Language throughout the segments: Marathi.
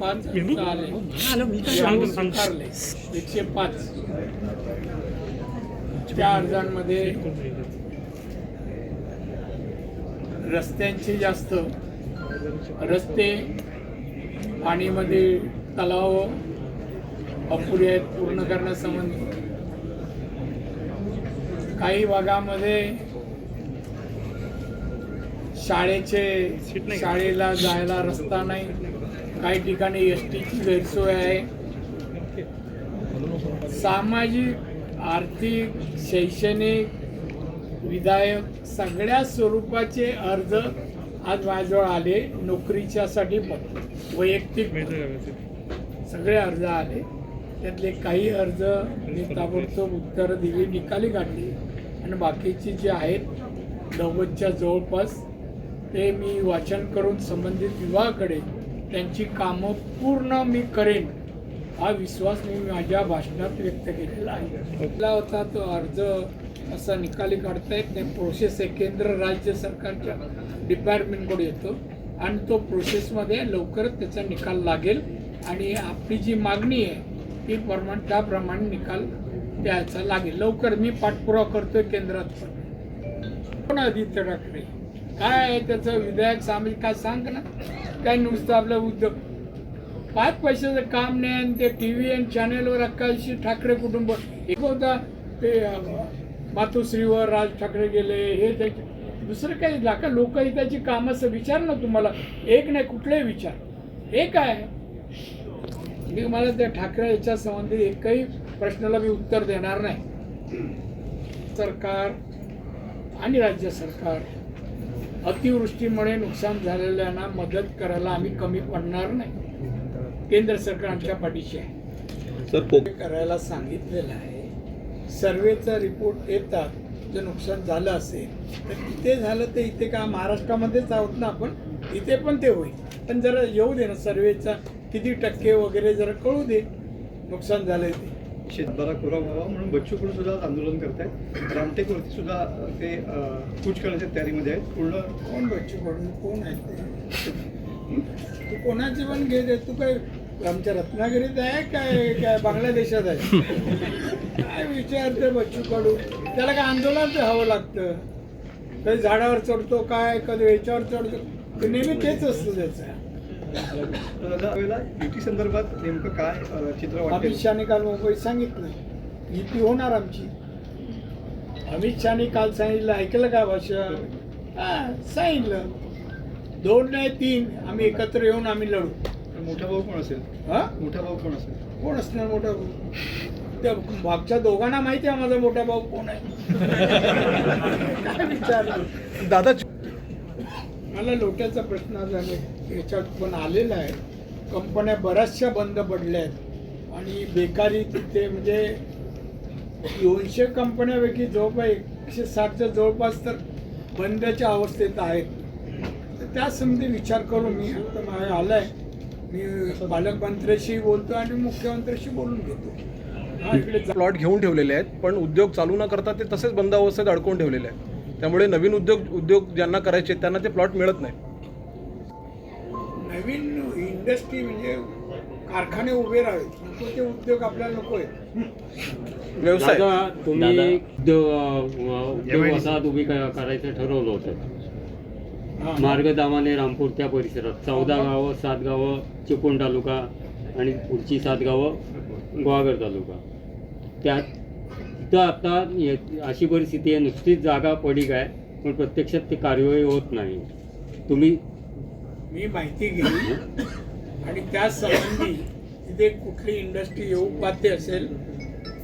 पाच आले एकशे पाच. त्या अर्जांमध्ये रस्त्यांची जास्त रस्ते पाणीमध्ये तलाव अपुरे आहेत पूर्ण करण्यासंबंधी. काही भागामध्ये शाळेचे शाळेला जायला रस्ता नाही. काही ठिकाणी एस टीची गैरसोय आहे. सामाजिक आर्थिक शैक्षणिक विधायक सगळ्या स्वरूपाचे अर्ज आज माझ्याजवळ आले. नोकरीच्यासाठी पण वैयक्तिक सगळे अर्ज आले. त्यातले काही अर्ज मी ताबडतोब उत्तरं दिली निकाली काढली आणि बाकीची जी आहेत नव्वदच्या जवळपास ते मी वाचन करून संबंधित विभागाकडे त्यांची कामं पूर्ण मी करेन हा विश्वास मी माझ्या भाषणात व्यक्त केलेला आहे. घेतला होता तो अर्ज असा निकाली काढता येत नाही. प्रोसेस आहे. केंद्र राज्य सरकारच्या डिपार्टमेंटकडे येतो. आणि तो प्रोसेसमध्ये लवकरच त्याचा निकाल लागेल. आणि आपली जी मागणी आहे ती प्रमाण त्याप्रमाणे निकाल द्यायचा लागेल. लवकर मी पाठपुरावा करतोय केंद्रात. पण कोण आदित्य ठाकरे? काय आहे त्याचं विधायक सामील काय सांग ना. काय नुसतं आपलं उद्योग. पाच पैशाचं काम नाही आणि ते टी व्ही आणि चॅनेलवर अक्काशी ठाकरे कुटुंब. एक होता ते मातोश्रीवर राज ठाकरे गेले हे त्याचे. दुसरं काही लाखा लोकहिताची असं विचार ना तुम्हाला. एक नाही कुठलेही विचार. एक आहे मी मला त्या ठाकरे याच्या संबंधित एकही प्रश्नाला मी उत्तर देणार नाही. सरकार आणि राज्य सरकार. अतिवृष्टीमुळे नुकसान झालेल्यांना मदत करायला आम्ही कमी पडणार नाही. केंद्र सरकार आमच्या पाठीशी आहे. करायला सांगितलेलं आहे. सर्वेचा रिपोर्ट येतात. जर नुकसान झालं असेल तर तिथे झालं तर इथे का महाराष्ट्रामध्येच आहोत ना आपण? इथे पण ते होईल. पण जरा येऊ दे ना सर्वेचा. किती टक्के वगैरे जरा कळू दे. नुकसान झालंय ते. शेतबारा कोरा व्हावा म्हणून बच्चू कडू सुद्धा आंदोलन करतायत. रामटेकवरती सुद्धा ते कूच करण्याच्या तयारीमध्ये आहेत. पूर्ण कोण बच्चू कडू कोण आहे ते? तू कोणाची पण घे दे. तू काय आमच्या रत्नागिरीत आहे काय काय बांगलादेशात आहे? काय विचारते बच्चू कडू त्याला काय आंदोलन हवं लागतं. कधी झाडावर चढतो काय कधी याच्यावर चढतो. ते नेहमी तेच असतं त्याचं. युती संदर्भात नेमकं काय चित्र अमित शहाने काल मुंबईत सांगितलं. युती होणार आमची. अमित शहाने काल सांगितलं ऐकलं का भाषा? हा सांगितलं. दोन नाही तीन. आम्ही एकत्र येऊन आम्ही लढू. मोठा भाऊ कोण असेल? हा? मोठा भाऊ कोण असेल? कोण असणार मोठा भाऊ? त्या मागच्या दोघांना माहिती आहे माझा मोठा भाऊ कोण आहे? काय विचारलं? दादा मला लोट्याचा प्रश्न झाले याच्यात पण आलेला आहे. कंपन्या बऱ्याचशा बंद पडल्या आहेत. आणि बेकारी तिथे म्हणजे दोनशे कंपन्यापैकी जवळपास एकशे साठच्या जवळपास तर बंदच्या अवस्थेत आहेत. तर त्या संबंधी विचार करून मी आता माझ्या आहे मी पालकमंत्र्याशी बोलतो आणि मुख्यमंत्र्याशी बोलून घेतो. हा इकडे प्लॉट घेऊन ठेवलेले आहेत पण उद्योग चालू न करता ते तसेच बंद अवस्थेत अडकून ठेवलेले आहेत. त्यामुळे नवीन उद्योग उद्योग ज्यांना करायचे आहेत, त्यांना ते प्लॉट मिळत नाही. नवीन इंडस्ट्री म्हणजे कारखाने उभे राहावेत. नको ते उद्योग आपल्याला नको आहेत. व्यवसाय. दादा तुम्ही वसाहत उभी क- करायचं ठरवलं होतं. हा. मार्गदामाने रामपूर त्या परिसरात. चौदा गावं सात गावं चिपळूण तालुका आणि पुढची सात गावं गुहागर तालुका. त्यात तिथं आता ये- अशी परिस्थिती आहे नुसतीच जागा पडीक आहे पण प्रत्यक्षात ते कार्यवाही होत नाही. तुम्ही मी माहिती घेईन. आणि त्या संबंधी तिथे कुठली इंडस्ट्री येऊ पाहते असेल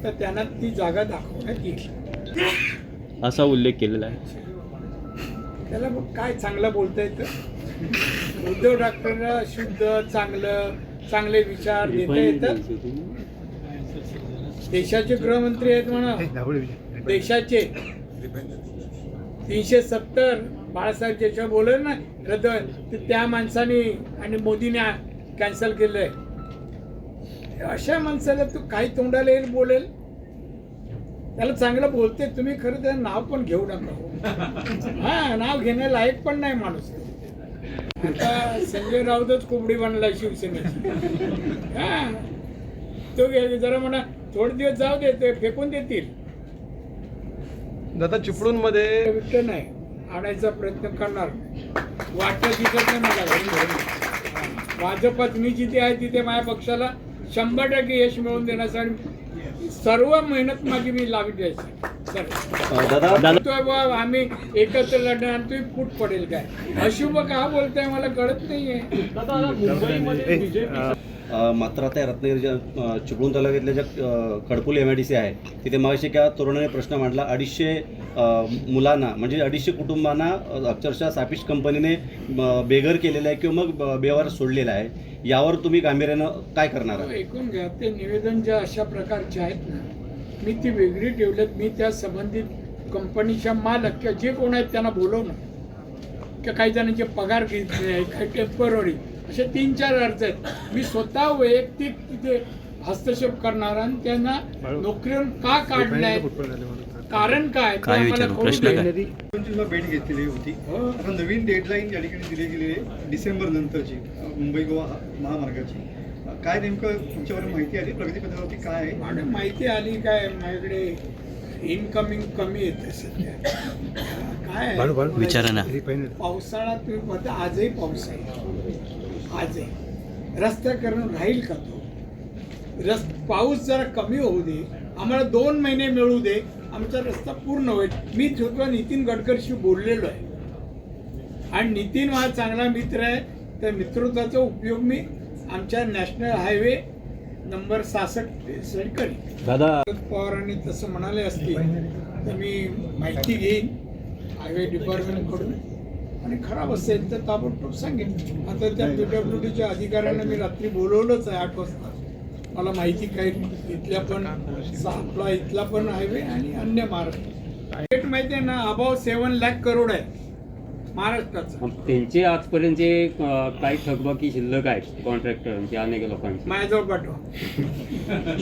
तर त्यांना ती जागा दाखवण्यात येईल. असा उल्लेख केलेला आहे. त्याला मग काय चांगलं बोलता येतं? उद्धव ठाकरेंना शुद्ध चांगलं चांगले विचार देता येतात. देशाचे गृहमंत्री आहेत म्हणा. देशाचे तीनशे सत्तर बाळासाहेब देशमुख बोलेल ना रद्द ते त्या माणसाने आणि मोदीने कॅन्सल केलंय. अशा माणसाला तू काही तोंडाला येईल बोलेल? त्याला चांगलं बोलते तुम्ही खरं त्याचं नाव पण घेऊ नका. हा नाव घेण्यालायक पण नाही माणूस. आता संजय राऊतच कोंबडी बनला शिवसेनेची. हा. तो जरा म्हणा थोडे दिवस जाऊ दे ते फेकून देतील. दादा चिपळूणमध्ये विकत नाही. आणायचा प्रयत्न करणार. वाटत दिसत नाही मला. घरी घरी. जिथे आहे तिथे माझ्या पक्षाला शंभर टक्के यश मिळवून देण्यासाठी सर्व मेहनत माझी मी लावी द्यायची सर दादा आम्ही एकत्र लढणार तुम्ही फूट पडेल काय? अशुभ का बोलताय? मला कळत नाहीये. अ, मात्र आता रत्नागिरी रत्नागिरीच्या चिपळूण तालुक्यातल्या ज्या अ, एम आय डी सी आहे तिथे मगाशी एका तरुणाने प्रश्न मांडला. अडीचशे मुलांना म्हणजे अडीचशे कुटुंबांना अक्षरशः सापिश कंपनीने बेघर केलेलं आहे किंवा मग बेवार सोडलेलं आहे. यावर तुम्ही गांभीर्यानं काय करणार आहात? ऐकून घ्या ते निवेदन ज्या अशा प्रकारचे आहेत ना मी ती वेगळी ठेवलेत. मी त्या संबंधित कंपनीच्या मालक किंवा जे कोण आहेत त्यांना बोलवणं. किंवा काही जणांचे पगार घेतले आहे काही टेंपररी. असे तीन चार अर्ज आहेत. मी स्वतः वैयक्तिक तिथे हस्तक्षेप करणार आणि त्यांना नोकरीवरून का काढलंय? कारण काय? भेट घेतलेली होती. हो. आता नवीन डेडलाईन या ठिकाणी दिली गेलेली आहे डिसेंबर नंतरची मुंबई गोवा महामार्गाची. काय नेमकं तुमच्यावर माहिती आली? प्रगतीपत्रावरती काय आहे? माहिती आली काय? माझ्याकडे इनकमिंग कमी येते सध्या. काय? विचारा ना. पावसाळा तुम्ही आजही पाऊस आहे. आजही रस्ता करून राहील का तो? रस पाऊस जरा कमी होऊ दे. आम्हाला दोन महिने मिळू दे. आमचा रस्ता पूर्ण होईल. मी स्वतः नितीन गडकरीशी बोललेलो आहे. आणि नितीन हा चांगला मित्र आहे. त्या मित्रत्वाचा उपयोग मी आमच्या नॅशनल हायवे नंबर सहासष्ट करीन. दादा. शरद पवारांनी तसं म्हणाले असते तर मी माहिती घेईन हायवे डिपार्टमेंटकडून. आणि खराब असेल तर ताबडतोब सांगेन. आता त्या पी डब्ल्यू डीच्या अधिकाऱ्यांना मी रात्री बोलवलंच आहे आठ वाजता. मला माहिती काय इथल्या पण आपला इथला पण हायवे आणि अन्य मार्ग. रेट माहिती आहे ना अबाव सेवन लॅक करोड आहे महाराष्ट्राचा. त्यांचे आजपर्यंतचे अं, काही थकबाकी शिल्लक आहेत कॉन्ट्रॅक्टरांचे अनेक लोकांचे. माझ्याजवळ पाठवा.